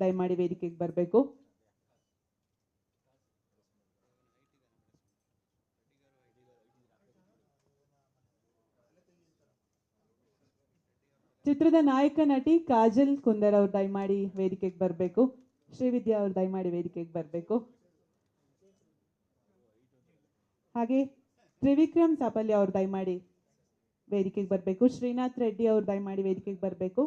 ದಯಮಾಡಿ ವೇದಿಕೆಗೆ ಬರಬೇಕು. ಚಿತ್ರದ ನಾಯಕ ನಟಿ ಕಾಜಲ್ ಕುಂದರ್ ಅವ್ರು ದಯಮಾಡಿ ವೇದಿಕೆಗೆ ಬರಬೇಕು. ಶ್ರೀವಿದ್ಯಾ ಅವ್ರು ದಯಮಾಡಿ ವೇದಿಕೆಗೆ ಬರಬೇಕು. ಹಾಗೆ ತ್ರಿವಿಕ್ರಮ್ ಸಾಪಲ್ಯ ಅವ್ರು ದಯಮಾಡಿ ವೇದಿಕೆಗೆ ಬರಬೇಕು. ಶ್ರೀನಾಥ್ ರೆಡ್ಡಿ ಅವ್ರು ದಯಮಾಡಿ ವೇದಿಕೆಗೆ ಬರಬೇಕು.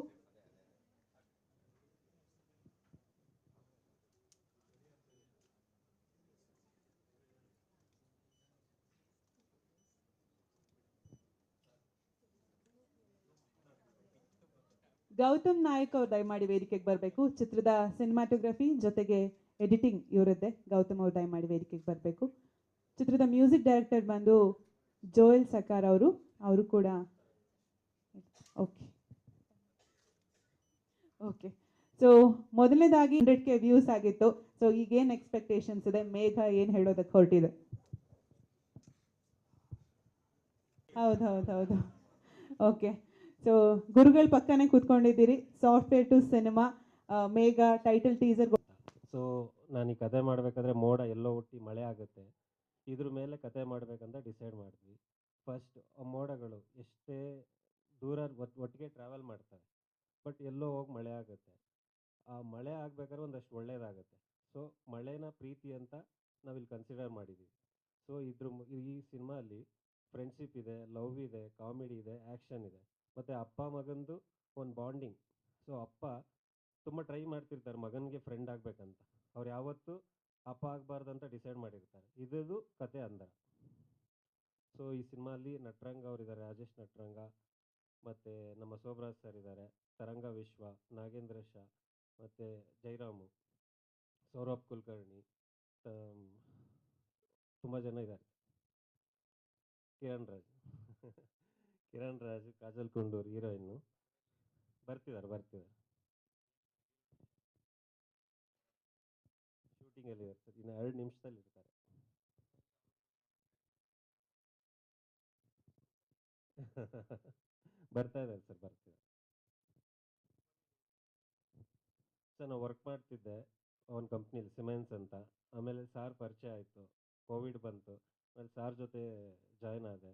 ಗೌತಮ್ ನಾಯಕ್ ಅವ್ರು ದಯಮಾಡಿ ವೇದಿಕೆಗೆ ಬರಬೇಕು. ಚಿತ್ರದ ಸಿನಿಮಾಟೋಗ್ರಫಿ ಜೊತೆಗೆ ಎಡಿಟಿಂಗ್ ಇವರದ್ದೆ. ಗೌತಮ್ ಅವ್ರು ದಯಮಾಡಿ ವೇದಿಕೆಗೆ ಬರಬೇಕು. ಚಿತ್ರದ ಮ್ಯೂಸಿಕ್ ಡೈರೆಕ್ಟರ್ ಬಂದು ಜೋಯಲ್ ಸಕಾರ್ ಅವರು. ಅವರು ಕೂಡ ಓಕೆ ಓಕೆ ಸೊ ಮೊದಲನೇದಾಗಿ ಹಂಡ್ರೆಡ್ ಕೆ ವ್ಯೂಸ್ ಆಗಿತ್ತು. ಸೊ ಈಗೇನು ಎಕ್ಸ್ಪೆಕ್ಟೇಷನ್ಸ್ ಇದೆ? ಮೇಘ ಏನು ಹೇಳೋದಕ್ಕೆ ಹೊರಟಿದೆ? ಹೌದು ಹೌದು ಹೌದು. ಓಕೆ ಸೊ ಗುರುಗಳ ಪಕ್ಕನೆ ಕೂತ್ಕೊಂಡಿದ್ದೀರಿ. Software to cinema Megha title teaser so ನಾನು ಈ ಕತೆ ಮಾಡಬೇಕಾದ್ರೆ ಮೋಡ ಎಲ್ಲೋ ಹುಟ್ಟಿ ಮಳೆ ಆಗುತ್ತೆ. ಇದ್ರ ಮೇಲೆ ಕತೆ ಮಾಡಬೇಕಂತ ಡಿಸೈಡ್ ಮಾಡಿದ್ವಿ. ಫಸ್ಟ್ ಮೋಡಗಳು ಎಷ್ಟೇ ದೂರ ಒಟ್- ಒಟ್ಟಿಗೆ ಟ್ರಾವೆಲ್ ಮಾಡ್ತಾರೆ ಬಟ್ ಎಲ್ಲೋ ಹೋಗಿ ಮಳೆ ಆಗುತ್ತೆ. ಆ ಮಳೆ ಆಗಬೇಕಾದ್ರೆ ಒಂದಷ್ಟು ಒಳ್ಳೇದಾಗುತ್ತೆ. ಸೊ ಮಳೆನ ಪ್ರೀತಿ ಅಂತ ನಾವಿಲ್ಲಿ ಕನ್ಸಿಡರ್ ಮಾಡಿದ್ದೀವಿ ಸೊ ಇದ್ರ ಈ ಸಿನಿಮಾಲಿ ಫ್ರೆಂಡ್ಶಿಪ್ ಇದೆ ಲವ್ ಇದೆ ಕಾಮಿಡಿ ಇದೆ ಆ್ಯಕ್ಷನ್ ಇದೆ. ಮತ್ತು ಅಪ್ಪ ಮಗಂದು ಒಂದು ಬಾಂಡಿಂಗ್ ಸೊ ಅಪ್ಪ ತುಂಬ ಟ್ರೈ ಮಾಡ್ತಿರ್ತಾರೆ ಮಗನಿಗೆ ಫ್ರೆಂಡ್ ಆಗಬೇಕಂತ. ಅವ್ರು ಯಾವತ್ತೂ ಅಪ್ಪ ಆಗಬಾರ್ದಂತ ಡಿಸೈಡ್ ಮಾಡಿರ್ತಾರೆ. ಇದು ಕತೆ ಅಂದರ. ಸೊ ಈ ಸಿನಿಮಾಲಿ ನಟರಂಗ ಅವರಿದ್ದಾರೆ. ರಾಜೇಶ್ ನಟರಂಗ, ಮತ್ತು ನಮ್ಮ ಸೋಬ್ರಾಜ್ ಸರ್ ಇದ್ದಾರೆ. ತರಂಗ ವಿಶ್ವ, ನಾಗೇಂದ್ರ ಶಾ, ಮತ್ತು ಜೈರಾಮು, ಸೌರಭ್ ಕುಲಕರ್ಣಿ ತುಂಬ ಜನ ಇದ್ದಾರೆ. ಕಿರಣ್ ರಾಜ್. ಕಿರಣ್ ರಾಜ್ ಕಾಜಲ್ ಕುಂಡೂರ್ ಹೀರೋಯಿನ್ನು. ಬರ್ತಿದ್ದಾರೆ ಬರ್ತಿದ್ದಾರೆ ಶೂಟಿಂಗಲ್ಲಿ ಇರ್ತಾರೆ, ಇನ್ನು ಎರಡು ನಿಮಿಷದಲ್ಲಿ ಇರ್ತಾರೆ. ಬರ್ತಾ ಇದ್ದಾರೆ ಸರ್, ಬರ್ತಿದ್ದಾರೆ. ಸರ್ ನಾವು ವರ್ಕ್ ಮಾಡ್ತಿದ್ದೆ ಒಂದು ಕಂಪ್ನಿಲಿ ಸಿಮೆನ್ಸ್ ಅಂತ. ಆಮೇಲೆ ಸಾರ್ ಪರಿಚಯ ಆಯಿತು, ಕೋವಿಡ್ ಬಂತು, ಆಮೇಲೆ ಸಾರ್ ಜೊತೆ ಜಾಯ್ನ್ ಆದೆ.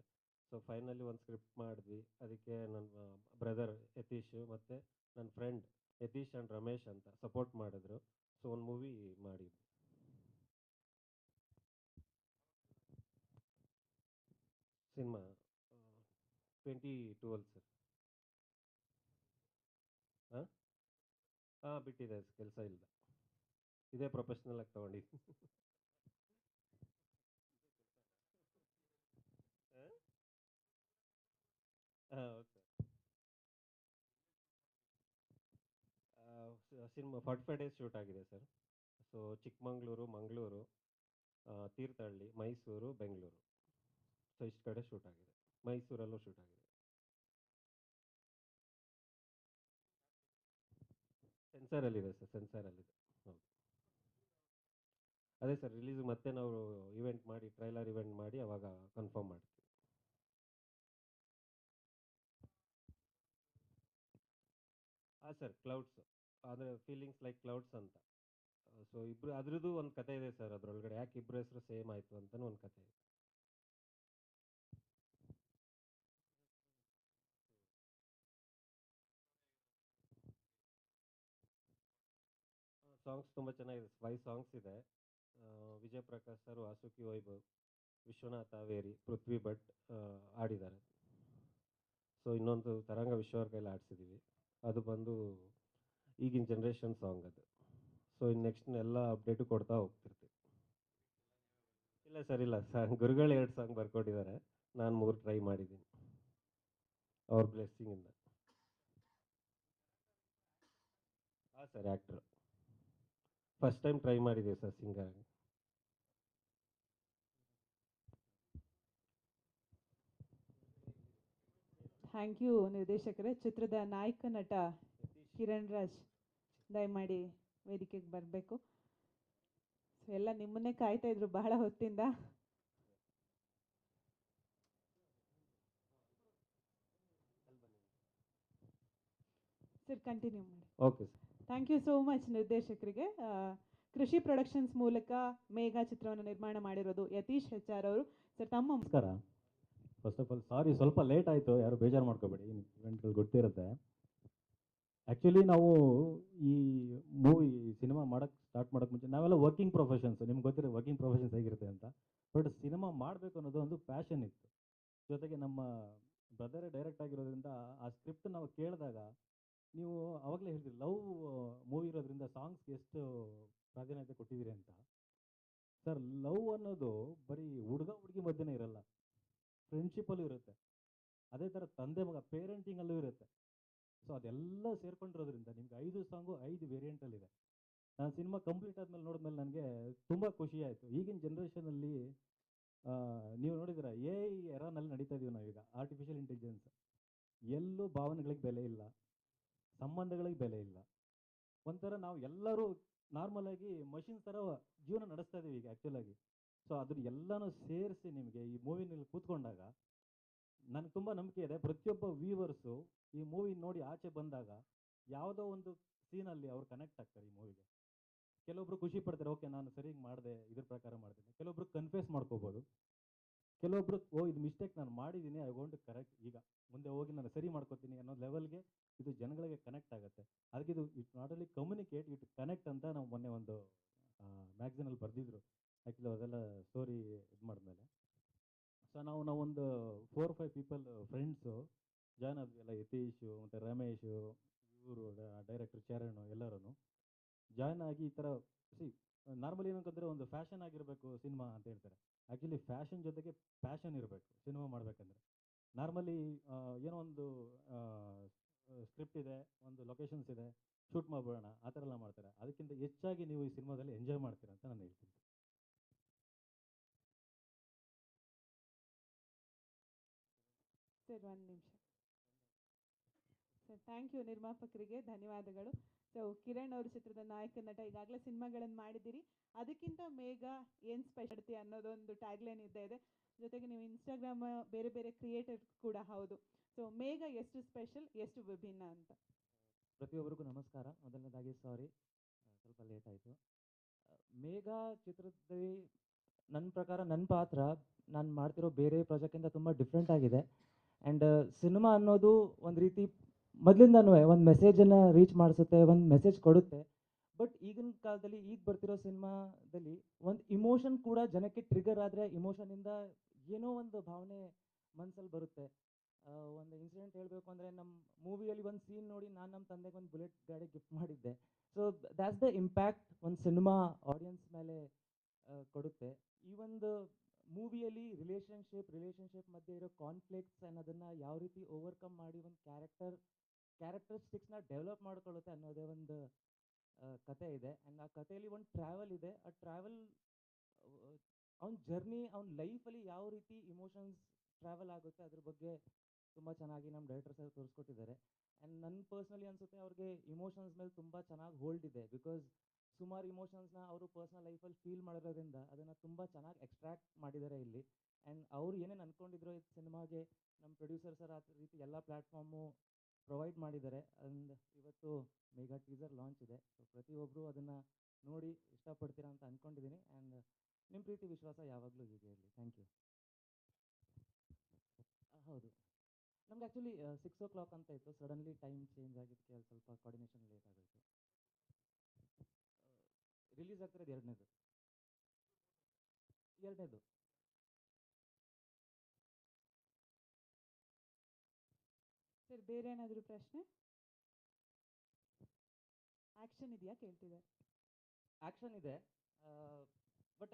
ಸೊ ಫೈನಲಿ ಒಂದು ಸ್ಕ್ರಿಪ್ಟ್ ಮಾಡಿದ್ವಿ. ಅದಕ್ಕೆ ನನ್ನ ಬ್ರದರ್ ಯತೀಶ್ ಮತ್ತು ನನ್ನ ಫ್ರೆಂಡ್ ಯತೀಶ್ ಆ್ಯಂಡ್ ರಮೇಶ್ ಅಂತ ಸಪೋರ್ಟ್ ಮಾಡಿದ್ರು. ಸೊ ಒಂದು ಮೂವಿ ಮಾಡಿದ್ವಿ. ಸಿನಿಮಾ ಟ್ವೆಂಟಿ ಟ್ವೆಲ್ ಸರ್ ಹಾಂ ಹಾಂ ಬಿಟ್ಟಿದೆ, ಕೆಲಸ ಇಲ್ಲ. ಇದೇ ಪ್ರೊಫೆಷ್ನಲ್ ಆಗಿ ತೊಗೊಂಡಿದ್ದೀನಿ ಹಾಂ okay cinema forty five days shoot ಆಗಿದೆ sir. So Chikkamagaluru, Mangaluru Thirthahalli, Mysuru, Bengaluru. So ಇಷ್ಟು ಕಡೆ ಶೂಟ್ ಆಗಿದೆ. ಮೈಸೂರಲ್ಲೂ ಶೂಟ್ ಆಗಿದೆ. ಸೆನ್ಸಾರಲ್ಲಿದೆ ಸರ್ ಸೆನ್ಸರಲ್ಲಿದೆ ಅದೇ ಸರ್ ರಿಲೀಸ್ ಮತ್ತೆ ನಾವು ಇವೆಂಟ್ ಮಾಡಿ ಟ್ರೈಲರ್ ಇವೆಂಟ್ ಮಾಡಿ ಅವಾಗ ಕನ್ಫರ್ಮ್ ಮಾಡ್ತೀವಿ. ಹಾಂ ಸರ್ ಕ್ಲೌಡ್ಸ್ ಅಂದರೆ ಫೀಲಿಂಗ್ಸ್ ಲೈಕ್ ಕ್ಲೌಡ್ಸ್ ಅಂತ. ಸೊ ಇಬ್ರು, ಅದ್ರದ್ದು ಒಂದು ಕತೆ ಇದೆ ಸರ್ ಅದರೊಳಗಡೆ. ಯಾಕೆ ಇಬ್ಬರ ಹೆಸರು ಸೇಮ್ ಆಯಿತು ಅಂತಲೂ ಒಂದು ಕತೆ ಇದೆ. ಸಾಂಗ್ಸ್ ತುಂಬ ಚೆನ್ನಾಗಿದೆ. ಫೈವ್ ಸಾಂಗ್ಸ್ ಇದೆ. ವಿಜಯ್ ಪ್ರಕಾಶ್ ಸರ್, ವಾಸುಕಿ, ವೈಭವ್, ವಿಶ್ವನಾಥ್ ಅವೇರಿ ಪೃಥ್ವಿ ಭಟ್ ಆಡಿದ್ದಾರೆ ಸೊ ಇನ್ನೊಂದು ತರಂಗ ವಿಶ್ವ ಅವ್ರ ಕೈಲಿ ಆಡಿಸಿದ್ದೀವಿ ಅದು ಬಂದು ಈಗಿನ ಜನ್ರೇಷನ್ ಸಾಂಗ್ ಅದು. ಸೊ ಇನ್ನು ನೆಕ್ಸ್ಟ್ ಎಲ್ಲ ಅಪ್ಡೇಟು ಕೊಡ್ತಾ ಹೋಗ್ತಿರ್ತೀವಿ. ಇಲ್ಲ ಸರ್ ಇಲ್ಲ ಸರ್ ಗುರುಗಳು ಎರಡು ಸಾಂಗ್ ಬರ್ಕೊಟ್ಟಿದ್ದಾರೆ. ನಾನು ಮೂರು ಟ್ರೈ ಮಾಡಿದ್ದೀನಿ. ಅವ್ರ ಬ್ಲೆಸ್ಸಿಂಗಿಂದ ಹಾಂ sir actor first time try ಮಾಡಿದ್ದೀವಿ ಸರ್ ಸಿಂಗರ್ ಥ್ಯಾಂಕ್ ಯು ನಿರ್ದೇಶಕರೇ. ಚಿತ್ರದ ನಾಯಕ ನಟ ಕಿರಣ್ ರಾಜ್ ದಯಮಾಡಿ ವೇದಿಕೆಗೆ ಬರಬೇಕು. ಎಲ್ಲ ನಿಮ್ಮನ್ನೇ ಕಾಯ್ತಾ ಇದ್ರು ಬಹಳ ಹೊತ್ತಿಂದ. ಸರ್ ಕಂಟಿನ್ಯೂ ಮಾಡಿ. Okay sir thank you so much ನಿರ್ದೇಶಕರಿಗೆ. ಕೃಷಿ ಪ್ರೊಡಕ್ಷನ್ಸ್ ಮೂಲಕ ಮೇಘಾ ಚಿತ್ರವನ್ನು ನಿರ್ಮಾಣ ಮಾಡಿರೋದು ಯತೀಶ್ ಹೆಚ್ ಆರ್ ಅವರು. ಸರ್ ತಮ್ಮ ನಮಸ್ಕಾರ. ಫಸ್ಟ್ ಆಫ್ ಆಲ್ ಸಾರಿ ಸ್ವಲ್ಪ ಲೇಟ್ ಆಯಿತು. ಯಾರು ಬೇಜಾರು ಮಾಡ್ಕೋಬೇಡಿ. ಫ್ರೆಂಡ್ಗಳು ಗೊತ್ತಿರುತ್ತೆ. ಆ್ಯಕ್ಚುಲಿ ನಾವು ಈ ಮೂವಿ ಸಿನಿಮಾ ಮಾಡೋಕ್ಕೆ ಸ್ಟಾರ್ಟ್ ಮಾಡೋಕ್ಕೆ ಮುಂಚೆ ನಾವೆಲ್ಲ ವರ್ಕಿಂಗ್ ಪ್ರೊಫೆಷನ್ಸ್ ನಿಮ್ಗೆ ಗೊತ್ತಿರೋ ವರ್ಕಿಂಗ್ ಪ್ರೊಫೆಷನ್ಸ್ ಹೇಗಿರುತ್ತೆ ಅಂತ. ಬಟ್ ಸಿನಿಮಾ ಮಾಡಬೇಕು ಅನ್ನೋದು ಒಂದು ಪ್ಯಾಷನ್ ಇತ್ತು. ಜೊತೆಗೆ ನಮ್ಮ ಬ್ರದರೇ ಡೈರೆಕ್ಟ್ ಆಗಿರೋದ್ರಿಂದ ಆ ಸ್ಕ್ರಿಪ್ಟ್ ನಾವು ಕೇಳಿದಾಗ ನೀವು ಅವಾಗಲೇ ಹೇಳ್ತೀರಿ, ಲವ್ ಮೂವಿ ಇರೋದ್ರಿಂದ ಸಾಂಗ್ಸ್ಗೆ ಎಷ್ಟು ಪ್ರಾಧಾನ್ಯತೆ ಕೊಟ್ಟಿದ್ದೀರಿ ಅಂತ? ಸರ್ ಲವ್ ಅನ್ನೋದು ಬರೀ ಹುಡುಗ ಹುಡುಗಿ ಮಧ್ಯನೇ ಇರಲ್ಲ. ಫ್ರೆಂಡ್ಶಿಪ್ಪಲ್ಲೂ ಇರುತ್ತೆ. ಅದೇ ಥರ ತಂದೆ ಮಗ ಪೇರೆಂಟಿಂಗಲ್ಲೂ ಇರುತ್ತೆ. ಸೊ ಅದೆಲ್ಲ ಸೇರ್ಕೊಂಡಿರೋದ್ರಿಂದ ನಿಮ್ಗೆ ಐದು ಸಾಂಗು ಐದು ವೇರಿಯಂಟಲ್ಲಿದೆ ನಾನು ಸಿನಿಮಾ ಕಂಪ್ಲೀಟ್ ಆದ್ಮೇಲೆ ನೋಡಿದ್ಮೇಲೆ ನನಗೆ ತುಂಬ ಖುಷಿ ಆಯಿತು. ಈಗಿನ ಜನ್ರೇಷನಲ್ಲಿ ನೀವು ನೋಡಿದಿರ ಎ ಎರಾನಲ್ಲಿ ನಡೀತಾ ಇದೀವಿ ನಾವೀಗ ಆರ್ಟಿಫಿಷಿಯಲ್ ಇಂಟೆಲಿಜೆನ್ಸ್ ಎಲ್ಲೂ ಭಾವನೆಗಳಿಗೆ ಬೆಲೆ ಇಲ್ಲ. ಸಂಬಂಧಗಳಿಗೆ ಬೆಲೆ ಇಲ್ಲ. ಒಂಥರ ನಾವು ಎಲ್ಲರೂ ನಾರ್ಮಲ್ ಆಗಿ ಮಷಿನ್ ಥರ ಜೀವನ ನಡೆಸ್ತಾ ಇದೀವಿ ಈಗ ಆ್ಯಕ್ಚುಲಾಗಿ ಸೊ ಅದನ್ನ ಎಲ್ಲನೂ ಸೇರಿಸಿ ನಿಮಗೆ ಈ ಮೂವಿನಲ್ಲಿ ಕೂತ್ಕೊಂಡಾಗ ನನಗೆ ತುಂಬ ನಂಬಿಕೆ ಇದೆ. ಪ್ರತಿಯೊಬ್ಬ ವ್ಯೂವರ್ಸು ಈ ಮೂವಿ ನೋಡಿ ಆಚೆ ಬಂದಾಗ ಯಾವುದೋ ಒಂದು ಸೀನಲ್ಲಿ ಅವ್ರು ಕನೆಕ್ಟ್ ಆಗ್ತಾರೆ ಈ ಮೂವಿಗೆ. ಕೆಲವೊಬ್ರು ಖುಷಿ ಪಡ್ತಾರೆ, ಓಕೆ, ನಾನು ಸರಿಯಾಗಿ ಮಾಡಿದೆ, ಇದ್ರ ಪ್ರಕಾರ ಮಾಡ್ತೀನಿ. ಕೆಲವೊಬ್ರು ಕನ್ಫ್ಯೂಸ್ ಮಾಡ್ಕೋಬೋದು. ಕೆಲವೊಬ್ರು, ಓ, ಇದು ಮಿಸ್ಟೇಕ್ ನಾನು ಮಾಡಿದ್ದೀನಿ ಐ ಗೋಂಟ್ ಕರೆಕ್ಟ್ ಈಗ ಮುಂದೆ ಹೋಗಿ, ನಾನು ಸರಿ ಮಾಡ್ಕೋತೀನಿ ಅನ್ನೋ ಲೆವೆಲ್ಗೆ ಇದು ಜನಗಳಿಗೆ ಕನೆಕ್ಟ್ ಆಗುತ್ತೆ. ಅದಕ್ಕೆ ಇದು it not only communicate it connect ಅಂತ ನಾವು ಮೊನ್ನೆ ಒಂದು ಮ್ಯಾಗ್ಝಿನಲ್ಲಿ ಬರೆದಿದ್ರು. ಆ್ಯಕ್ಚುಲಿ ಅದೆಲ್ಲ ಸ್ಟೋರಿ ಇದು ಮಾಡಿದ್ಮೇಲೆ. ಸೊ ನಾವು ನಾವೊಂದು four five people friends join ಆದ್ವಿ ಎಲ್ಲ ಯತೀಶು, ಮತ್ತು ರಮೇಶು, ಇವರು ಡೈರೆಕ್ಟರ್ ಚರಣ್ ಎಲ್ಲರೂ ಜಾಯ್ನ್ ಆಗಿ ಈ ಥರ ಸಿ ನಾರ್ಮಲಿ ಏನಂತಂದರೆ ಒಂದು ಫ್ಯಾಷನ್ ಆಗಿರಬೇಕು ಸಿನಿಮಾ ಅಂತ ಹೇಳ್ತಾರೆ. ಆ್ಯಕ್ಚುಲಿ ಫ್ಯಾಷನ್ ಜೊತೆಗೆ ಪ್ಯಾಷನ್ ಇರಬೇಕು ಸಿನಿಮಾ ಮಾಡಬೇಕಂದ್ರೆ. ನಾರ್ಮಲಿ ಏನೋ ಒಂದು ಸ್ಕ್ರಿಪ್ಟ್ ಇದೆ, ಒಂದು ಲೊಕೇಶನ್ಸ್ ಇದೆ ಶೂಟ್ ಮಾಡ್ಬಿಡೋಣ, ಆ ಥರ ಎಲ್ಲ ಮಾಡ್ತಾರೆ. ಅದಕ್ಕಿಂತ ಹೆಚ್ಚಾಗಿ ನೀವು ಈ ಸಿನಿಮಾದಲ್ಲಿ ಎಂಜಾಯ್ ಮಾಡ್ತೀರಾ ಅಂತ ನಾನು ಹೇಳ್ತೀನಿ. ಸರ್ ಒಂದು ನಿಮಿಷ. ಸರ್ ಥ್ಯಾಂಕ್ ಯು ನಿರ್ಮಾಪಕರಿಗೆ ಧನ್ಯವಾದಗಳು. ಸೊ ಕಿರಣ್ ಅವರ ಚಿತ್ರದ ನಾಯಕ ನಟ ಈಗಾಗಲೇ ಸಿನಿಮಾಗಳನ್ನು ಮಾಡಿದ್ದೀರಿ. ಅದಕ್ಕಿಂತ ಮೇಘ ಏನು ಸ್ಪೆಷಲ್ಟಿ ಅನ್ನೋದೊಂದು ಟ್ಯಾಗ್ಲೈನ್ ಇದ್ದೇ ಇದೆ. ಜೊತೆಗೆ ನೀವು ಇನ್ಸ್ಟಾಗ್ರಾಮ್ ಬೇರೆ ಬೇರೆ ಕ್ರಿಯೇಟರ್ ಕೂಡ ಹೌದು. ಸೊ ಮೇಘ ಎಷ್ಟು ಸ್ಪೆಷಲ್ ಎಷ್ಟು ವಿಭಿನ್ನ ಅಂತ. ಪ್ರತಿಯೊಬ್ಬರಿಗೂ ನಮಸ್ಕಾರ. ಮೊದಲನೇದಾಗಿ ಸಾರಿ ಸ್ವಲ್ಪ ಲೇಟ್ ಆಯಿತು. ಮೇಘ ಚಿತ್ರದಲ್ಲಿ ನನ್ನ ಪ್ರಕಾರ ನನ್ನ ಪಾತ್ರ, ನಾನು ಮಾಡ್ತಿರೋ ಬೇರೆ ಪ್ರಾಜೆಕ್ಟಿಂದ ತುಂಬ ಡಿಫ್ರೆಂಟ್ ಆಗಿದೆ. ಆ್ಯಂಡ್ ಸಿನಿಮಾ ಅನ್ನೋದು ಒಂದು ರೀತಿ ಮೊದಲಿಂದನೂ ಒಂದು ಮೆಸೇಜನ್ನು ರೀಚ್ ಮಾಡಿಸುತ್ತೆ, ಒಂದು ಮೆಸೇಜ್ ಕೊಡುತ್ತೆ. ಬಟ್ ಈಗಿನ ಕಾಲದಲ್ಲಿ ಈಗ ಬರ್ತಿರೋ ಸಿನಿಮಾದಲ್ಲಿ ಒಂದು ಇಮೋಷನ್ ಕೂಡ ಜನಕ್ಕೆ ಟ್ರಿಗರ್ ಆದರೆ ಇಮೋಷನಿಂದ ಏನೋ ಒಂದು ಭಾವನೆ ಮನಸ್ಸಲ್ಲಿ ಬರುತ್ತೆ. ಒಂದು ಇನ್ಸಿಡೆಂಟ್ ಹೇಳಬೇಕು ಅಂದರೆ ನಮ್ಮ ಮೂವಿಯಲ್ಲಿ ಒಂದು ಸೀನ್ ನೋಡಿ ನಾನು ನಮ್ಮ ತಂದೆಗೆ ಒಂದು ಬುಲೆಟ್ ಗಾಡಿ ಗಿಫ್ಟ್ ಮಾಡಿದ್ದೆ. ಸೊ ದ್ಯಾಟ್ಸ್ ದ ಇಂಪ್ಯಾಕ್ಟ್ ಒಂದು ಸಿನಿಮಾ ಆಡಿಯನ್ಸ್ ಮೇಲೆ ಕೊಡುತ್ತೆ. ಈ ಒಂದು ಮೂವಿಯಲ್ಲಿ ರಿಲೇಷನ್ಶಿಪ್ ರಿಲೇಷನ್ಶಿಪ್ ಮಧ್ಯೆ ಇರೋ ಕಾನ್ಫ್ಲಿಕ್ಟ್ಸ್ ಅದನ್ನು ಯಾವ ರೀತಿ ಓವರ್ಕಮ್ ಮಾಡಿ ಒಂದು ಕ್ಯಾರೆಕ್ಟರ್ ಕ್ಯಾರೆಕ್ಟರಿಸ್ಟಿಕ್ಸ್ನ ಡೆವಲಪ್ ಮಾಡ್ಕೊಳ್ಳುತ್ತೆ ಅನ್ನೋದೇ ಒಂದು ಕತೆ ಇದೆ. ಆ್ಯಂಡ್ ಆ ಕಥೆಯಲ್ಲಿ ಒಂದು ಟ್ರಾವೆಲ್ ಇದೆ. ಆ ಟ್ರಾವೆಲ್ ಅವ್ನ ಜರ್ನಿ ಅವ್ನ ಲೈಫಲ್ಲಿ ಯಾವ ರೀತಿ ಇಮೋಷನ್ಸ್ ಟ್ರಾವೆಲ್ ಆಗುತ್ತೆ ಅದ್ರ ಬಗ್ಗೆ ತುಂಬ ಚೆನ್ನಾಗಿ ನಮ್ಮ ಡೈರೆಕ್ಟರ್ ಸರ್ ತೋರಿಸ್ಕೊಟ್ಟಿದ್ದಾರೆ. ಆ್ಯಂಡ್ ನನ್ನ ಪರ್ಸ್ನಲಿ ಅನಿಸುತ್ತೆ ಅವ್ರಿಗೆ ಇಮೋಷನ್ಸ್ ಮೇಲೆ ತುಂಬ ಚೆನ್ನಾಗಿ ಹೋಲ್ಡ್ ಇದೆ. ಬಿಕಾಸ್ ಸುಮಾರು ಇಮೋಷನ್ಸ್ನ ಅವರು ಪರ್ಸ್ನಲ್ ಲೈಫಲ್ಲಿ ಫೀಲ್ ಮಾಡಿರೋದ್ರಿಂದ ಅದನ್ನು ತುಂಬ ಚೆನ್ನಾಗಿ ಎಕ್ಸ್ಟ್ರಾಕ್ಟ್ ಮಾಡಿದ್ದಾರೆ ಇಲ್ಲಿ. ಆ್ಯಂಡ್ ಅವ್ರು ಏನೇನು ಅಂದ್ಕೊಂಡಿದ್ರು ಈ ಸಿನಿಮಾಗೆ ನಮ್ಮ ಪ್ರೊಡ್ಯೂಸರ್ ಸರ್ ಆ ರೀತಿ ಎಲ್ಲ ಪ್ಲ್ಯಾಟ್ಫಾರ್ಮು ಪ್ರೊವೈಡ್ ಮಾಡಿದ್ದಾರೆ ಆ್ಯಂಡ್ ಇವತ್ತು ಮೆಗಾ ಟೀಸರ್ ಲಾಂಚ್ ಇದೆ. ಸೊ ಪ್ರತಿಯೊಬ್ಬರು ಅದನ್ನು ನೋಡಿ ಇಷ್ಟಪಡ್ತೀರಾ ಅಂತ ಅಂದ್ಕೊಂಡಿದ್ದೀನಿ ಆ್ಯಂಡ್ ನಿಮ್ಮ ಪ್ರೀತಿ ವಿಶ್ವಾಸ ಯಾವಾಗಲೂ ಹೀಗೆ ಇರಲಿ. ಥ್ಯಾಂಕ್ ಯು ಹೌದು. ನಮ್ಗೆ ಆ್ಯಕ್ಚುಲಿ ಸಿಕ್ಸ್ ಓ ಕ್ಲಾಕ್ ಅಂತ ಇತ್ತು. ಸಡನ್ಲಿ ಟೈಮ್ ಚೇಂಜ್ ಆಗಿದ್ದಕ್ಕೆ ಸ್ವಲ್ಪ ಕೋರ್ಡಿನೇಷನ್ ಲೇಟ್ ಆಗೋಯ್ತು. ರಿಲೀಸ್ ಆಗ್ತಿರೋದು ಎರಡನೇದು. ಎರಡನೇದು. ಸರ್, ಬೇರೆ ಏನಾದರೂ ಪ್ರಶ್ನೆ? ಆಕ್ಷನ್ ಇದೆಯಾ ಕೇಳ್ತಿದ್ದಾರೆ ಆಕ್ಷನ್ ಇದೆ. But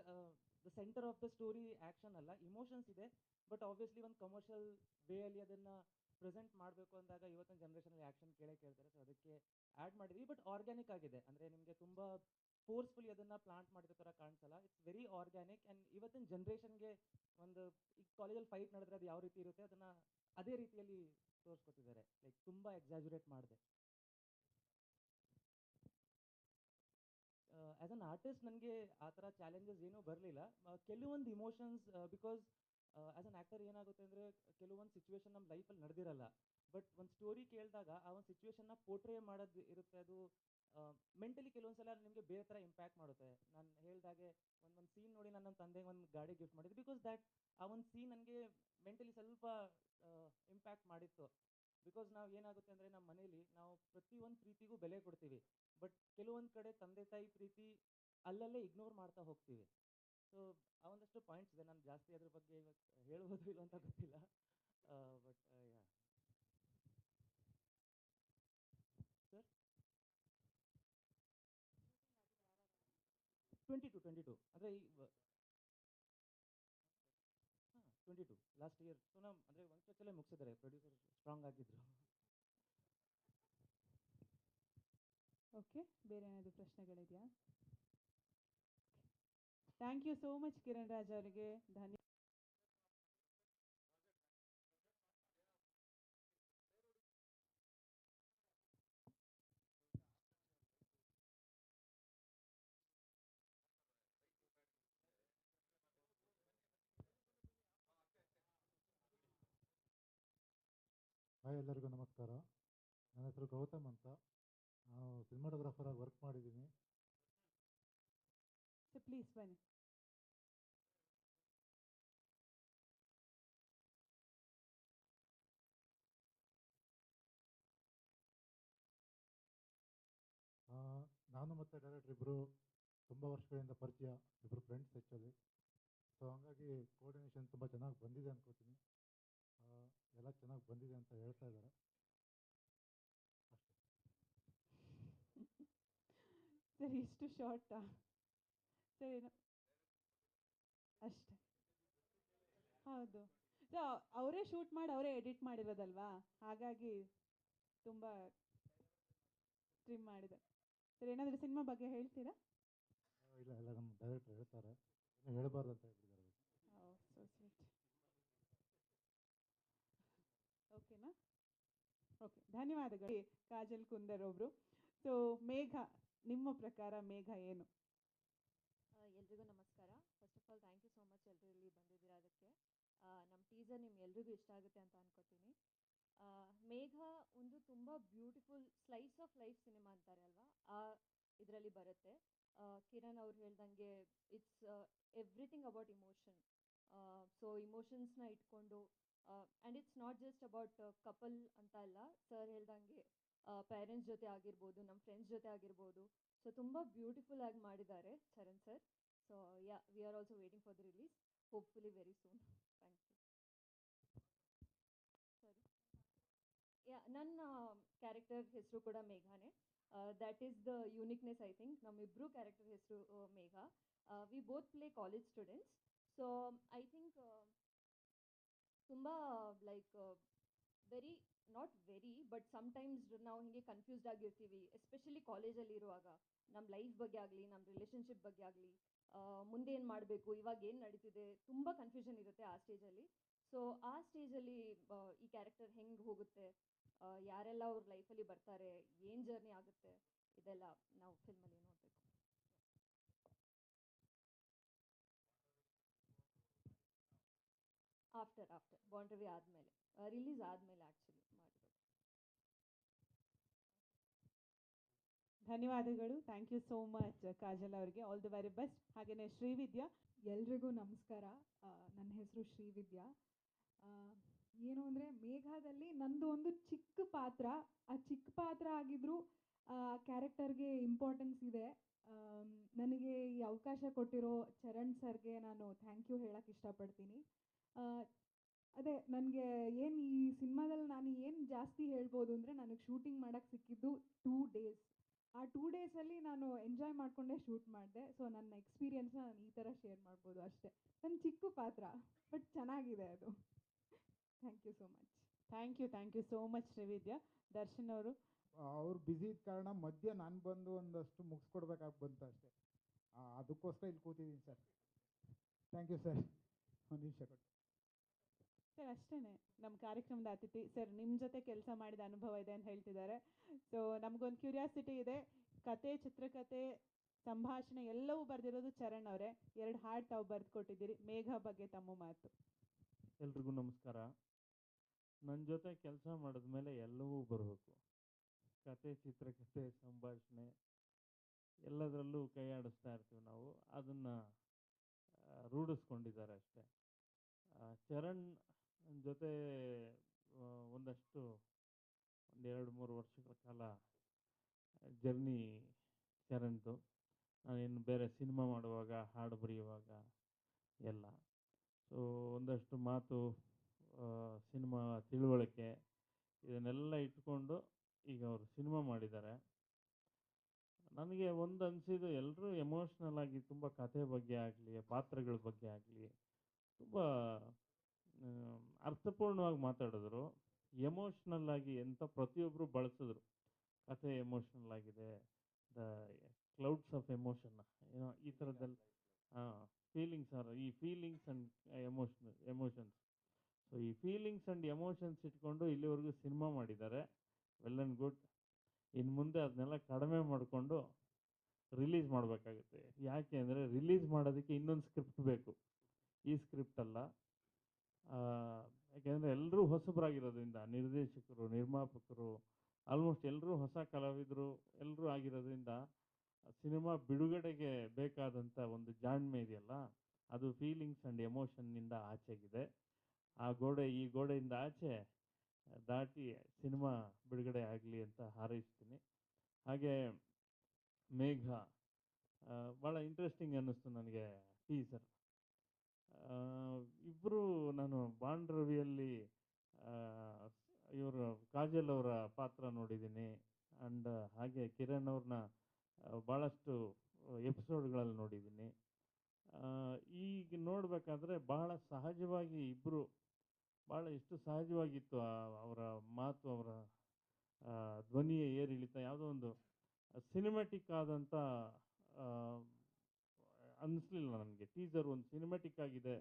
the center of the story action ಅಲ್ಲ, ಇಮೋಷನ್ಸ್ ಇದೆ. ಬಟ್ ಆಬ್ವಿಯಸ್ಲಿ ಒಂದು ಕಮರ್ಷಿಯಲ್ ವೇಯಲ್ಲಿ ಅದನ್ನು ಪ್ರೆಸೆಂಟ್ ಮಾಡಬೇಕು ಅಂದಾಗ ಇವತ್ತಿನ ಜನ್ರೇಷನಲ್ಲಿ ಆ್ಯಕ್ಷನ್ ಕೇಳೇ ಕೇಳ್ತಾರೆ. ಸೊ, ಅದಕ್ಕೆ ಆ್ಯಡ್ ಮಾಡಿದ್ವಿ. ಬಟ್ ಆರ್ಗ್ಯಾನಿಕ್ ಆಗಿದೆ. ಅಂದರೆ ನಿಮಗೆ ತುಂಬ ಫೋರ್ಸ್ಫುಲಿ ಅದನ್ನ ಪ್ಲಾಂಟ್ ಮಾಡಿರೋ ಥರ ಕಾಣಿಸಲ್ಲ. ಇಟ್ಸ್ ವೆರಿ ಆರ್ಗ್ಯಾನಿಕ್ ಆ್ಯಂಡ್ ಇವತ್ತಿನ ಜನ್ರೇಷನ್ಗೆ ಒಂದು ಈಗ ಕಾಲೇಜಲ್ಲಿ ಫೈಟ್ ನಡೆದ್ರೆ ಅದು ಯಾವ ರೀತಿ ಇರುತ್ತೆ ಅದನ್ನ ಅದೇ ರೀತಿಯಲ್ಲಿ ತೋರಿಸ್ಕೊತಿದ್ದಾರೆ. ಲೈಕ್ ತುಂಬ ಎಕ್ಸಾಜುರೇಟ್ ಮಾಡಿದೆ. ಆಸ್ ಅನ್ ಆರ್ಟಿಸ್ಟ್ ನನಗೆ ಆ ಥರ ಚಾಲೆಂಜಸ್ ಏನೂ ಬರಲಿಲ್ಲ. ಕೆಲವೊಂದು emotions because as an actor ಏನಾಗುತ್ತೆ ಅಂದರೆ ಕೆಲವೊಂದು ಸಿಚುವೇಶನ್ ನಮ್ಮ ಲೈಫಲ್ಲಿ ನಡೆದಿರಲ್ಲ. ಬಟ್ ಒಂದು ಸ್ಟೋರಿ ಕೇಳಿದಾಗ ಆ ಒಂದು ಸಿಚುವೇಶನ್ನ ಪೋರ್ಟ್ರೇ ಮಾಡೋದು ಇರುತ್ತೆ, ಅದು ಮೆಂಟಲಿ ಕೆಲವೊಂದು ಸಲ ನಿಮಗೆ ಬೇರೆ ಥರ ಇಂಪ್ಯಾಕ್ಟ್ ಮಾಡುತ್ತೆ. ನಾನು ಹೇಳ್ದಾಗೆ ಒಂದು ಒಂದು ಸೀನ್ ನೋಡಿ ನಾನು ನನ್ನ ತಂದೆಗೆ ಒಂದು ಗಾಡಿ ಗಿಫ್ಟ್ ಮಾಡಿದ್ದೆ ಬಿಕಾಸ್ ದ್ಯಾಟ್ ಆ ಒಂದು ಸೀನ್ ನನಗೆ ಮೆಂಟಲಿ ಸ್ವಲ್ಪ ಇಂಪ್ಯಾಕ್ಟ್ ಮಾಡಿತ್ತು. ಬಿಕಾಸ್ ನಾವು ಏನಾಗುತ್ತೆ ಅಂದರೆ ನಮ್ಮ ಮನೇಲಿ ನಾವು ಪ್ರತಿಯೊಂದು ಪ್ರೀತಿಗೂ ಬೆಲೆ ಕೊಡ್ತೀವಿ. ಬಟ್ ಕೆಲವೊಂದು ಕಡೆ ತಂದೆ, ತಾಯಿ ಪ್ರೀತಿ ಅಲ್ಲಲ್ಲೇ ಇಗ್ನೋರ್ ಮಾಡ್ತಾ ಹೋಗ್ತೀವಿ. ಸೊ ಆ ಒಂದಷ್ಟು ಪಾಯಿಂಟ್ಸ್ ಇದೆ. ನಾನು ಜಾಸ್ತಿ ಅದ್ರ ಬಗ್ಗೆ ಇವತ್ತು ಹೇಳ್ಬೋದು ಇಲ್ಲ ಅಂತ ಗೊತ್ತಿಲ್ಲ. But yeah sir twenty two twenty two ಅಂದರೆ ಈ ಹಾಂ ಟ್ವೆಂಟಿ ಟು ಲಾಸ್ಟ್ ಇಯರ್ ನಾವು ಅಂದರೆ ಒಂದು ಸ್ಟ್ರೆಚಲ್ಲೇ ಮುಗಿಸಿದ್ದಾರೆ. ಪ್ರೊಡ್ಯೂಸರ್ ಸ್ಟ್ರಾಂಗ್ ಆಗಿದ್ರು. ಓಕೆ ಬೇರೆ ಏನಾದರೂ ಪ್ರಶ್ನೆಗಳಿದೆಯಾ? Thank you so much Kiran Raj ಅವರಿಗೆ. ಧನ್ಯ ಹಾಯ್ ಎಲ್ಲರಿಗೂ ನಮಸ್ಕಾರ. ನನ್ನ ಹೆಸರು ಗೌತಮ್ ಅಂತ. ನಾನು ಸಿನಿಮಾಟೋಗ್ರಾಫರ್ ಆಗಿ ವರ್ಕ್ ಮಾಡಿದ್ದೀನಿ. ಪ್ಲೀಸ್ ಬನ್ನಿ. ನಾನು ಮತ್ತು ಡೈರೆಕ್ಟರ್ ಇಬ್ಬರು ತುಂಬ ವರ್ಷಗಳಿಂದ ಪರಿಚಯ ಇಬ್ಬರು ಫ್ರೆಂಡ್ಸ್ ಹೆಚ್ಚಲ್ಲಿ ಸೊ ಹಂಗಾಗಿ ಕೋಆರ್ಡಿನೇಷನ್ ತುಂಬ ಚೆನ್ನಾಗಿ ಬಂದಿದೆ ಅನ್ಕೋತೀನಿ. ಎಲ್ಲ ಚೆನ್ನಾಗಿ ಬಂದಿದೆ ಅಂತ ಹೇಳ್ತಾ ಇದ್ದಾರೆ. ಸರಿ ಇಷ್ಟು ಶಾರ್ಟಾ ಸರಿ ಅಷ್ಟೆ. ಹೌದು. ಅವರೇ ಶೂಟ್ ಮಾಡಿ ಅವರೇ ಎಡಿಟ್ ಮಾಡಿರೋದಲ್ವಾ? ಹಾಗಾಗಿ ತುಂಬ ಟ್ರಿಮ್ ಮಾಡಿದೆ. ಸರಿ ಏನಾದರೂ ಸಿನಿಮಾ ಬಗ್ಗೆ ಹೇಳ್ತೀರಾ? ಇಲ್ಲ ಇಲ್ಲ ನಮ್ಮ ಡೈರೆಕ್ಟರ್ ಹೇಳ್ತಾರೆ. ಹೇಳಬಾರ್ದು ಅಂತ ಹೇಳ್ಬಿಟ್ಟಿದ್ದಾರೆ ಓಕೆ ಧನ್ಯವಾದಗಳು. ಕಾಜಲ್ ಕುಂದರ್ ಒಬ್ರು. ಸೊ ಮೇಘ, ನಿಮ್ಮ ಪ್ರಕಾರ ಮೇಘ ಏನು? ಎಲ್ರಿಗೂ ನಮಸ್ಕಾರ. First of all thank you so much ಎಲ್ಲರೂ ಇಲ್ಲಿ ಬಂದಿದ್ದೀರಾ ಅದಕ್ಕೆ. ನಮ್ಮ ಟೀಸರ್ ನಿಮ್ಗೆ ಎಲ್ರಿಗೂ ಇಷ್ಟ ಆಗುತ್ತೆ ಅಂತ ಅನ್ಕೋತೀನಿ. ಮೇಘ ಒಂದು ತುಂಬ beautiful slice of life cinema ಅಂತಾರೆ ಅಲ್ವಾ? ಆ, ಇದರಲ್ಲಿ ಬರುತ್ತೆ. ಕಿರಣ್ ಅವ್ರು ಹೇಳ್ದಂಗೆ it's everything about emotion so ಇಮೋಷನ್ಸ್ನ ಇಟ್ಕೊಂಡು and it's not just about couple ಅಂತ ಅಲ್ಲ ಸರ್ ಹೇಳ್ದಂಗೆ ಪೇರೆಂಟ್ಸ್ ಜೊತೆ ಆಗಿರ್ಬೋದು ನಮ್ಮ ಫ್ರೆಂಡ್ಸ್ ಜೊತೆ ಆಗಿರ್ಬೋದು. ಸೊ ತುಂಬ ಬ್ಯೂಟಿಫುಲ್ ಆಗಿ ಮಾಡಿದ್ದಾರೆ, Charan sir so yeah we are also waiting for the release hopefully very soon thank you yeah ನನ್ನ ಕ್ಯಾರೆಕ್ಟರ್ ಹೆಸರು ಕೂಡ ಮೇಘಾನೇ. That is the uniqueness I think ನಮ್ಮಿಬ್ಬರು character ಹೆಸರು Megha. We both play college students so I think like very not very but sometimes ನಾವು ಹಿಂಗೆ confused ಆಗಿರ್ತೀವಿ especially ಕಾಲೇಜಲ್ಲಿ ಇರುವಾಗ. ನಮ್ಮ ಲೈಫ್ ಬಗ್ಗೆ ಆಗಲಿ ನಮ್ಮ ರಿಲೇಷನ್ಶಿಪ್ ಬಗ್ಗೆ ಆಗಲಿ ಮುಂದೆ ಏನು ಮಾಡಬೇಕು, ಇವಾಗ ಏನು ನಡೀತಿದೆ, ತುಂಬ ಕನ್ಫ್ಯೂಷನ್ ಇರುತ್ತೆ ಆ ಸ್ಟೇಜಲ್ಲಿ ಸೊ ಆ ಸ್ಟೇಜಲ್ಲಿ ಈ ಕ್ಯಾರೆಕ್ಟರ್ ಹೆಂಗೆ ಹೋಗುತ್ತೆ ಯಾರೆಲ್ಲ ಅವ್ರ ಲೈಫಲ್ಲಿ ಬರ್ತಾರೆ, ಏನು ಜರ್ನಿ ಆಗುತ್ತೆ, ಇದೆಲ್ಲ ನಾವು ಫಿಲ್ಮಲ್ಲಿ ಆಫ್ಟರ್ ಆಫ್ಟರ್ ಬಾಂಡ್ರವಿ ಆದಮೇಲೆ ರಿಲೀಸ್ ಆದಮೇಲೆ ಆ್ಯಕ್ಚುಲಿ ಮಾಡಿರೋದು ಧನ್ಯವಾದಗಳು. Thank you so much Kajal ಅವರಿಗೆ. ಆಲ್ ದಿ ವೆರಿ ಬೆಸ್ಟ್ ಹಾಗೆಯೇ ಶ್ರೀವಿದ್ಯಾ. ಎಲ್ರಿಗೂ ನಮಸ್ಕಾರ. ನನ್ನ ಹೆಸರು ಶ್ರೀವಿದ್ಯಾ. ಏನು ಅಂದರೆ ಮೇಘದಲ್ಲಿ ನಂದು ಒಂದು ಚಿಕ್ಕ ಪಾತ್ರ. ಆ ಚಿಕ್ಕ ಪಾತ್ರ ಆಗಿದ್ರೂ ಆ ಕ್ಯಾರೆಕ್ಟರ್ಗೆ ಇಂಪಾರ್ಟೆನ್ಸ್ ಇದೆ. ನನಗೆ ಈ ಅವಕಾಶ ಕೊಟ್ಟಿರೋ ಚರಣ್ ಸರ್ಗೆ ನಾನು ಥ್ಯಾಂಕ್ ಯು ಹೇಳಕ್ಕೆ ಇಷ್ಟಪಡ್ತೀನಿ. ಅದೇ ನನಗೆ ಏನು ಈ ಸಿನಿಮಾದಲ್ಲಿ ನಾನು ಏನು ಜಾಸ್ತಿ ಹೇಳ್ಬೋದು ಅಂದರೆ ನನಗೆ ಶೂಟಿಂಗ್ ಮಾಡೋಕ್ಕೆ ಸಿಕ್ಕಿದ್ದು ಟೂ ಡೇಸ್ ಆ ಟೂ ಡೇಸಲ್ಲಿ ನಾನು ಎಂಜಾಯ್ ಮಾಡಿಕೊಂಡೇ ಶೂಟ್ ಮಾಡಿದೆ. ಸೊ ನನ್ನ ಎಕ್ಸ್ಪೀರಿಯನ್ಸ್ನ ನಾನು ಈ ಥರ ಶೇರ್ ಮಾಡ್ಬೋದು ಅಷ್ಟೇ. ನನ್ನ ಚಿಕ್ಕ ಪಾತ್ರ ಬಟ್ ಚೆನ್ನಾಗಿದೆ ಅದು. Thank you so much thank you thank you so much Srividya Darshan ಅವರು? ಅವ್ರು ಬ್ಯುಸಿ ಇದ್ದ ಕಾರಣ ಮಧ್ಯೆ ನಾನು ಬಂದು ಒಂದಷ್ಟು ಮುಗಿಸ್ಕೊಡ್ಬೇಕಾಗಿ ಬಂತು ಅಷ್ಟೇ. ಅದಕ್ಕೋಸ್ಕರ ಇಲ್ಲಿ ಕೂತಿದ್ದೀನಿ ಸರ್. ಥ್ಯಾಂಕ್ ಯು ಸರ್ ಒಂದು ನಿಮಿಷ ಕೊಟ್ಟು ಸರ್ ಅಷ್ಟೇ ನಮ್ಮ ಕಾರ್ಯಕ್ರಮದ ಅತಿಥಿ, ಸರ್ ನಿಮ್ಮ ಜೊತೆ ಕೆಲಸ ಮಾಡಿದ ಅನುಭವ ಇದೆ ಅಂತ ಹೇಳ್ತಿದ್ದಾರೆ. ಸೊ ನಮಗೊಂದು ಕ್ಯೂರಿಯಾಸಿಟಿ ಇದೆ. ಕತೆ, ಚಿತ್ರಕತೆ, ಸಂಭಾಷಣೆ ಎಲ್ಲವೂ ಬರೆದಿರೋದು ಚರಣ್ ಅವರೇ. ಎರಡು ಹಾಡು ತಾವು ಬರೆದು ಕೊಟ್ಟಿದ್ದೀರಿ. ಮೇಘ ಬಗ್ಗೆ ತಮ್ಮ ಮಾತು. ಎಲ್ರಿಗೂ ನಮಸ್ಕಾರ. ನನ್ನ ಜೊತೆ ಕೆಲಸ ಮಾಡಿದ ಮೇಲೆ ಎಲ್ಲವೂ ಬರಬೇಕು. ಕತೆ, ಚಿತ್ರಕತೆ, ಸಂಭಾಷಣೆ ಎಲ್ಲದರಲ್ಲೂ ಕೈ ಆಡಿಸ್ತಾ ಇರ್ತೀವಿ ನಾವು. ಅದನ್ನು ರೂಢಿಸ್ಕೊಂಡಿದ್ದಾರೆ ಅಷ್ಟೇ. ಚರಣ್ ಜೊತೆ ಒಂದಷ್ಟು ಒಂದೆರಡು ಮೂರು ವರ್ಷಗಳ ಕಾಲ ಜರ್ನಿ ಚರಣ್ದು ನಾನಿನ್ನು ಬೇರೆ ಸಿನಿಮಾ ಮಾಡುವಾಗ, ಹಾಡು ಬರೆಯುವಾಗ ಎಲ್ಲ. ಸೊ ಒಂದಷ್ಟು ಮಾತು ಸಿನಿಮಾ ತಿಳುವಳಿಕೆ ಇದನ್ನೆಲ್ಲ ಇಟ್ಕೊಂಡು ಈಗ ಅವರು ಸಿನಿಮಾ ಮಾಡಿದ್ದಾರೆ. ನನಗೆ ಒಂದು ಅನಿಸಿದ್ದು ಎಲ್ಲರೂ ಎಮೋಷ್ನಲ್ ಆಗಿ ತುಂಬ ಕಥೆ ಬಗ್ಗೆ ಆಗಲಿ, ಪಾತ್ರಗಳ ಬಗ್ಗೆ ಆಗಲಿ, ತುಂಬ ಅರ್ಥಪೂರ್ಣವಾಗಿ ಮಾತಾಡಿದ್ರು. ಎಮೋಷ್ನಲ್ ಆಗಿ ಎಂಥ ಪ್ರತಿಯೊಬ್ಬರು ಬಳಸಿದ್ರು. ಕಥೆ ಎಮೋಷ್ನಲ್ ಆಗಿದೆ ದ ಕ್ಲೌಡ್ಸ್ ಆಫ್ ಎಮೋಷನ್ ಏನೋ ಈ ಥರದ್ದೆಲ್ಲ, ಹಾಂ ಫೀಲಿಂಗ್ಸ್ ಆರ್ ಈ feelings and emotion emotions so ಈ ಫೀಲಿಂಗ್ಸ್ ಆ್ಯಂಡ್ ಎಮೋಷನ್ಸ್ ಇಟ್ಕೊಂಡು ಇಲ್ಲಿವರೆಗೂ ಸಿನಿಮಾ ಮಾಡಿದ್ದಾರೆ. ವೆಲ್ ಆ್ಯಂಡ್ ಗುಡ್ ಇನ್ನು ಮುಂದೆ ಅದನ್ನೆಲ್ಲ ಕಡಿಮೆ ಮಾಡಿಕೊಂಡು ರಿಲೀಸ್ ಮಾಡಬೇಕಾಗುತ್ತೆ. ಯಾಕೆ ಅಂದರೆ ರಿಲೀಸ್ ಮಾಡೋದಕ್ಕೆ ಇನ್ನೊಂದು ಸ್ಕ್ರಿಪ್ಟ್ ಬೇಕು. ಈ ಸ್ಕ್ರಿಪ್ಟ್ ಅಲ್ಲ. ಯಾಕೆಂದರೆ ಎಲ್ಲರೂ ಹೊಸಬರಾಗಿರೋದ್ರಿಂದ ನಿರ್ದೇಶಕರು, ನಿರ್ಮಾಪಕರು ಆಲ್ಮೋಸ್ಟ್ ಎಲ್ಲರೂ ಹೊಸ ಕಲಾವಿದರು ಎಲ್ಲರೂ ಆಗಿರೋದ್ರಿಂದ ಸಿನಿಮಾ ಬಿಡುಗಡೆಗೆ ಬೇಕಾದಂಥ ಒಂದು ಜಾಣ್ಮೆ ಇದೆಯಲ್ಲ, ಅದು ಫೀಲಿಂಗ್ಸ್ ಆ್ಯಂಡ್ ಎಮೋಷನ್ನಿಂದ ಆಚೆಗಿದೆ. ಆ ಗೋಡೆ, ಈ ಗೋಡೆಯಿಂದ ಆಚೆ ದಾಟಿ ಸಿನಿಮಾ ಬಿಡುಗಡೆ ಆಗಲಿ ಅಂತ ಹಾರೈಸ್ತೀನಿ. ಹಾಗೆ ಮೇಘ ಭಾಳ ಇಂಟ್ರೆಸ್ಟಿಂಗ್ ಅನ್ನಿಸ್ತು ನನಗೆ ಟೀಸರ್ ಇಬ್ಬರು ನಾನು ಬಾಂಡ್ ರವಿಯಲ್ಲಿ ಇವರು ಕಾಜಲ್ ಅವರ ಪಾತ್ರ ನೋಡಿದ್ದೀನಿ. ಆ್ಯಂಡ್ ಹಾಗೆ ಕಿರಣ್ ಅವ್ರನ್ನ ಭಾಳಷ್ಟು ಎಪಿಸೋಡ್ಗಳಲ್ಲಿ ನೋಡಿದ್ದೀನಿ. ಈಗ ನೋಡಬೇಕಾದ್ರೆ ಬಹಳ ಸಹಜವಾಗಿ ಇಬ್ಬರು ಭಾಳ ಎಷ್ಟು ಸಹಜವಾಗಿತ್ತು ಅವರ ಮಾತು, ಅವರ ಧ್ವನಿಯ ಏರಿಳಿತ, ಯಾವುದೋ ಒಂದು ಸಿನಿಮ್ಯಾಟಿಕ್ ಆದಂಥ ಅನ್ನಿಸ್ಲಿಲ್ಲ ನನಗೆ ಟೀಸರ್ ಒಂದು ಸಿನಿಮ್ಯಾಟಿಕ್ ಆಗಿದೆ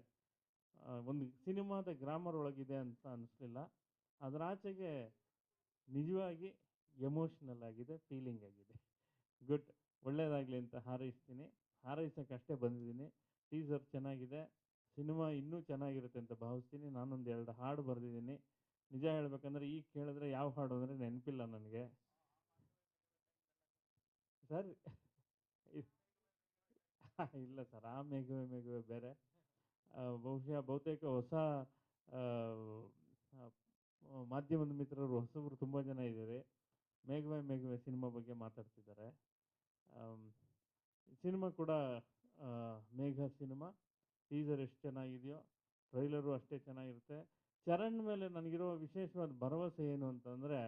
ಒಂದು ಸಿನಿಮಾದ ಗ್ರಾಮರ್ ಒಳಗಿದೆ ಅಂತ ಅನ್ನಿಸ್ಲಿಲ್ಲ ಅದರ ಆಚೆಗೆ ನಿಜವಾಗಿ ಎಮೋಷ್ನಲ್ ಆಗಿದೆ ಫೀಲಿಂಗ್ ಆಗಿದೆ. ಗುಡ್ ಒಳ್ಳೆಯದಾಗಲಿ ಅಂತ ಹಾರೈಸ್ತೀನಿ. ಹಾರೈಸೋಕ್ಕಷ್ಟೇ ಬಂದಿದ್ದೀನಿ. ಟೀಸರ್ ಚೆನ್ನಾಗಿದೆ. ಸಿನಿಮಾ ಇನ್ನೂ ಚೆನ್ನಾಗಿರುತ್ತೆ ಅಂತ ಭಾವಿಸ್ತೀನಿ. ನಾನೊಂದು ಎರಡು ಹಾಡು ಬರೆದಿದ್ದೀನಿ. ನಿಜ ಹೇಳ್ಬೇಕಂದ್ರೆ ಈಗ ಕೇಳಿದ್ರೆ ಯಾವ ಹಾಡು ಅಂದರೆ ನೆನಪಿಲ್ಲ ನನಗೆ. ಸರ್. ಇಲ್ಲ ಸರ್, ಆ ಮೇಘವೇ, ಮೇಘವೆ ಬೇರೆ. ಬಹುಶಃ ಬಹುತೇಕ ಹೊಸ ಮಾಧ್ಯಮದ ಮಿತ್ರರು, ಹೊಸಬ್ರು ತುಂಬ ಜನ ಇದ್ದಾರೆ. ಮೇಘವೆ ಮೇಘವೆ ಸಿನಿಮಾ ಬಗ್ಗೆ ಮಾತಾಡ್ತಿದ್ದಾರೆ. ಸಿನಿಮಾ ಕೂಡ ಮೇಘ ಸಿನಿಮಾ. ಟೀಸರ್ ಎಷ್ಟು ಚೆನ್ನಾಗಿದೆಯೋ, ಟ್ರೈಲರು ಅಷ್ಟೇ ಚೆನ್ನಾಗಿರುತ್ತೆ. ಚರಣ್ ಮೇಲೆ ನನಗಿರೋ ವಿಶೇಷವಾದ ಭರವಸೆ ಏನು ಅಂತಂದರೆ,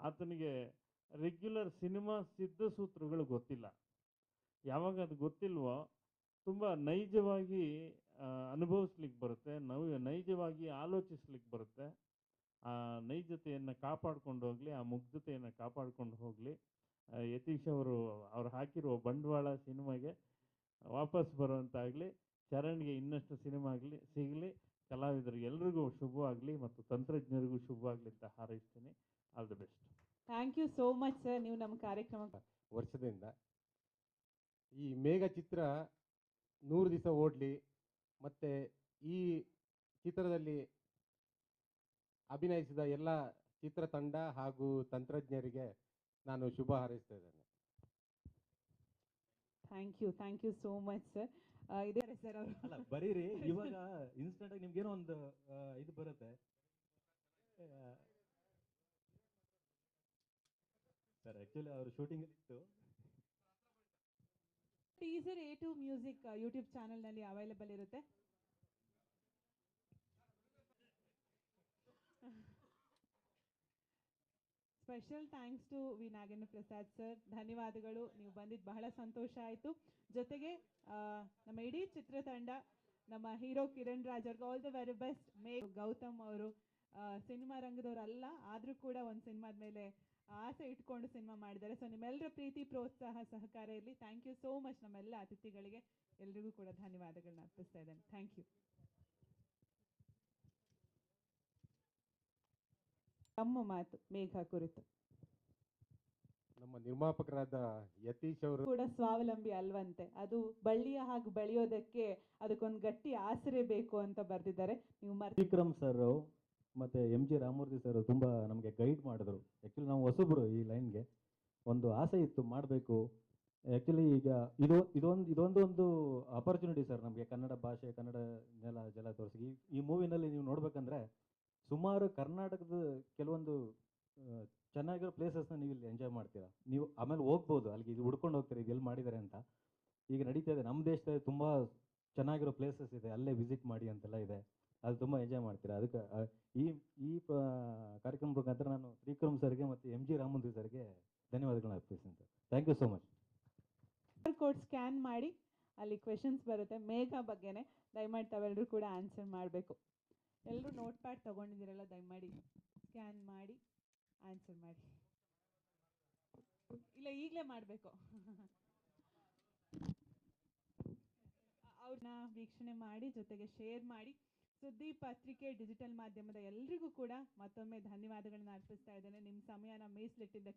ಆತನಿಗೆ ರೆಗ್ಯುಲರ್ ಸಿನಿಮಾ ಸಿದ್ಧಸೂತ್ರಗಳು ಗೊತ್ತಿಲ್ಲ. ಯಾವಾಗ ಅದು ಗೊತ್ತಿಲ್ವೋ ತುಂಬ ನೈಜವಾಗಿ ಅನುಭವಿಸ್ಲಿಕ್ಕೆ ಬರುತ್ತೆ. ನವ್ ನೈಜವಾಗಿ ಆಲೋಚಿಸ್ಲಿಕ್ಕೆ ಬರುತ್ತೆ. ಆ ನೈಜತೆಯನ್ನು ಕಾಪಾಡ್ಕೊಂಡು ಹೋಗಲಿ ಆ ಮುಗ್ಧತೆಯನ್ನು ಕಾಪಾಡ್ಕೊಂಡು ಹೋಗಲಿ. ಯತೀಶ್ ಅವರು ಅವ್ರು ಹಾಕಿರುವ ಬಂಡವಾಳ ಸಿನಿಮಾಗೆ ವಾಪಸ್ ಬರುವಂತಾಗಲಿ ಚರಣ್ಗೆ ಇನ್ನಷ್ಟು ಸಿನಿಮಾ ಆಗಲಿ ಸಿಗಲಿ ಕಲಾವಿದರಿಗೆ ಎಲ್ರಿಗೂ ಶುಭವಾಗಲಿ ಮತ್ತು ತಂತ್ರಜ್ಞರಿಗೂ ಶುಭವಾಗಲಿ ಅಂತ ಹಾರೈಸ್ತೀನಿ. All the best. Thank you so much sir. ನೀವು ನಮ್ಮ ಕಾರ್ಯಕ್ರಮ ವರ್ಷದಿಂದ ಈ ಮೇಘ ಚಿತ್ರ ನೂರು ದಿವಸ ಓಡಲಿ ಮತ್ತು ಈ ಚಿತ್ರದಲ್ಲಿ ಅಭಿನಯಿಸಿದ ಎಲ್ಲ ಚಿತ್ರತಂಡ ಹಾಗೂ ತಂತ್ರಜ್ಞರಿಗೆ ನಾನು ಶುಭ ಹಾರೈಸ್ತಾ ಇದ್ದೇನೆ. Thank you thank you so much sir ಇದೇ ಸರ್ ಅವರು. ಅಲ್ಲ ಬರೀರಿ ಇವಾಗ ಇನ್ಸ್ಟೆಂಟ್ ಆಗಿ ನಿಮ್ಗೇನೋ ಒಂದು ಇದು ಬರುತ್ತೆ. ಸರ್ ಆ್ಯಕ್ಚುಲಿ ಅವರು ಶೂಟಿಂಗ್ ಇತ್ತು. Teaser A two music YouTube ಚಾನಲ್ನಲ್ಲಿ ಅವೈಲೇಬಲ್ ಇರುತ್ತೆ? Special thanks to V Nagendra Prasad sir ಧನ್ಯವಾದಗಳು. ನೀವು ಬಂದಿದ್ದು ಬಹಳ ಸಂತೋಷ ಆಯಿತು. ಜೊತೆಗೆ ನಮ್ಮ ಇಡೀ ಚಿತ್ರತಂಡ, ನಮ್ಮ ಹೀರೋ ಕಿರಣ್ ರಾಜ್ ಅವ್ರಿಗೆ ಆಲ್ ದ ವೆರಿ ಬೆಸ್ಟ್ ಮೇ ಗೌತಮ್ ಅವರು ಸಿನಿಮಾ ರಂಗದವರಲ್ಲ, ಆದರೂ ಕೂಡ ಒಂದು ಸಿನಿಮಾದ ಮೇಲೆ ಆಸೆ ಇಟ್ಕೊಂಡು ಸಿನಿಮಾ ಮಾಡಿದ್ದಾರೆ. ಸೊ ನಿಮ್ಮೆಲ್ಲರ ಪ್ರೀತಿ ಪ್ರೋತ್ಸಾಹ ಸಹಕಾರ ಇರಲಿ. ಥ್ಯಾಂಕ್ ಯು ಸೋ ಮಚ್ ನಮ್ಮೆಲ್ಲ ಅತಿಥಿಗಳಿಗೆ. ಎಲ್ರಿಗೂ ಕೂಡ ಧನ್ಯವಾದಗಳನ್ನ ಅರ್ಪಿಸ್ತಾ ಇದ್ದೇನೆ. ಥ್ಯಾಂಕ್ ಯು ತಮ್ಮ ಮಾತು ಮೇಘ ಕುರಿತು. ನಮ್ಮ ನಿರ್ಮಾಪಕರಾದ ಯತೀಶ್ ಅವರು ಕೂಡ ಸ್ವಾವಲಂಬಿ ಅಲ್ವಂತೆ. ಅದು ಬಳ್ಳಿಯ ಹಾಗೆ ಬೆಳೆಯೋದಕ್ಕೆ ಅದಕ್ಕೊಂದು ಗಟ್ಟಿ ಆಸರೆ ಬೇಕು ಅಂತ ಬರ್ದಿದ್ದಾರೆ. ನೀವು ಮರ್ತಿ ವಿಕ್ರಮ್ ಸರ್ ಮತ್ತು ಎಂ ಜಿ ರಾಮಮೂರ್ತಿ ಸರ್ ತುಂಬ ನಮಗೆ ಗೈಡ್ ಮಾಡಿದ್ರು. ಆ್ಯಕ್ಚುಲಿ ನಾವು ಹೊಸಬ್ರು ಈ ಲೈನ್ಗೆ ಒಂದು ಆಸೆ ಇತ್ತು ಮಾಡಬೇಕು. ಆ್ಯಕ್ಚುಲಿ ಈಗ ಇದು, ಇದೊಂದು ಇದೊಂದು ಒಂದು ಅಪರ್ಚುನಿಟಿ ಸರ್ ನಮಗೆ ಕನ್ನಡ ಭಾಷೆ, ಕನ್ನಡ ನೆಲ, ಜಲ ತೋರಿಸಿ. ಈ ಮೂವಿನಲ್ಲಿ ನೀವು ನೋಡ್ಬೇಕಂದ್ರೆ ಸುಮಾರು ಕರ್ನಾಟಕದ ಕೆಲವೊಂದು ಚೆನ್ನಾಗಿರೋ ಪ್ಲೇಸಸ್ನ ನೀವು ಇಲ್ಲಿ ಎಂಜಾಯ್ ಮಾಡ್ತೀರಾ. ನೀವು ಆಮೇಲೆ ಹೋಗ್ಬೋದು. ಅಲ್ಲಿಗೆ ಇದು ಹುಡ್ಕೊಂಡು ಹೋಗ್ತೀರಿ ಇದು ಎಲ್ಲಿ ಮಾಡಿದ್ದಾರೆ ಅಂತ. ಈಗ ನಡೀತಾ ಇದೆ. ನಮ್ಮ ದೇಶದಲ್ಲಿ ತುಂಬ ಚೆನ್ನಾಗಿರೋ ಪ್ಲೇಸಸ್ ಇದೆ. ಅಲ್ಲೇ ವಿಸಿಟ್ ಮಾಡಿ ಅಂತೆಲ್ಲ ಇದೆ. ಅದು ತುಂಬ ಎಂಜಾಯ್ ಮಾಡ್ತೀರಾ? ಅದಕ್ಕೆ ಈ ಈ ಕಾರ್ಯಕ್ರಮ ಮುಖಾಂತರ ನಾನು ತ್ರಿವಿಕ್ರಮ್ ಸರ್ಗೆ ಮತ್ತು ಎಂ ಜಿ ರಾಮಮೂರ್ತಿ ಸರ್ಗೆ ಧನ್ಯವಾದಗಳನ್ನ ಅರ್ಪಿಸ್ತೀನಿ sir. Thank you so much code scan ಮಾಡಿ, ಅಲ್ಲಿ ಕ್ವೆಶನ್ಸ್ ಬರುತ್ತೆ. ಮೇಘ ಬಗ್ಗೆನೇ ದಯಮಾಡಿ ತಾವೆಲ್ಲರೂ ಕೂಡ ಆನ್ಸರ್ ಮಾಡಬೇಕು. ಎಲ್ಲರೂ ನೋಟ್ ಪ್ಯಾಡ್ ತೊಗೊಂಡಿದ್ದೀರಲ್ಲ, ದಯಮಾಡಿ ಸ್ಕ್ಯಾನ್ ಮಾಡಿ ಆನ್ಸರ್ ಮಾಡಿ. ಇಲ್ಲ, ಈಗಲೇ ಮಾಡಬೇಕು. ಅವ್ರನ್ನ ವೀಕ್ಷಣೆ ಮಾಡಿ, ಜೊತೆಗೆ ಶೇರ್ ಮಾಡಿ. ಸುದ್ದಿ ಪತ್ರಿಕೆ ಡಿಜಿಟಲ್ ಮಾಧ್ಯಮದ ಎಲ್ರಿಗೂ ಕೂಡ ಮತ್ತೊಮ್ಮೆ ಧನ್ಯವಾದಗಳನ್ನ ಅರ್ಪಿಸ್ತಾ ಇದ್ದೇನೆ. ನಿಮ್ಮ ಸಮಯನ ಮೀಸಲಿಟ್ಟಿದ್ದಕ್ಕೆ